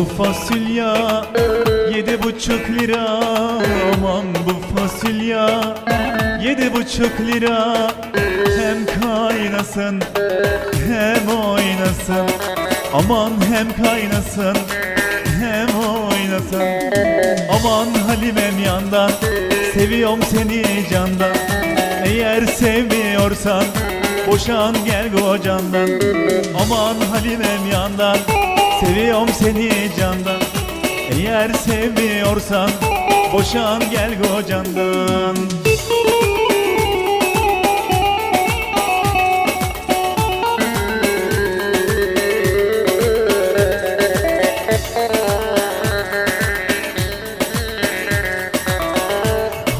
bu fasulye Yedi buçuk lira. Aman bu fasulye Yedi buçuk lira. Hem kaynasın Hem oynasın. Aman hem kaynasın Hem oynasın. Aman Halimem yandan Seviyorum seni candan Eğer sevmiyorsan Boşan gel kocandan. Aman Halimem yandan seviyorum seni candan. Eğer sevmiyorsan boşan gel kocandan.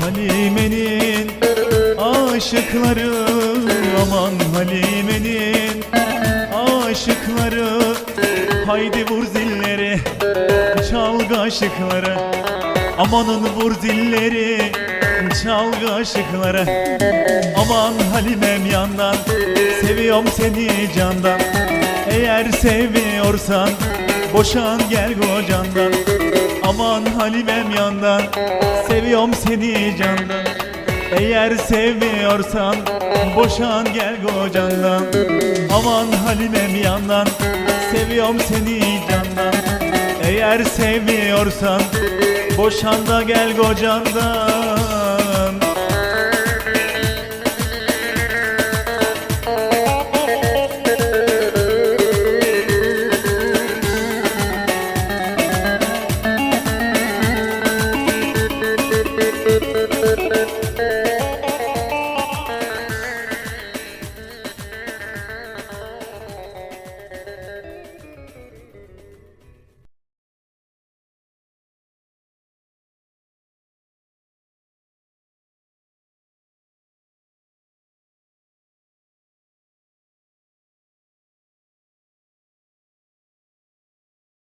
Halime'nin aşıkları aman Halime'nin Haydi vur zilleri çal kaşıkları. Amanın vur zilleri çal kaşıkları. Aman Halimem yandan seviyorum seni candan. Eğer sevmiyorsan boşan gel kocandan. Aman Halimem yandan Seviyorum seni candan. Eğer sevmiyorsan Boşan gel kocandan. Aman Halimem yandan Seviyorum seni candan Eğer sevmiyorsan Boşan da gel kocandan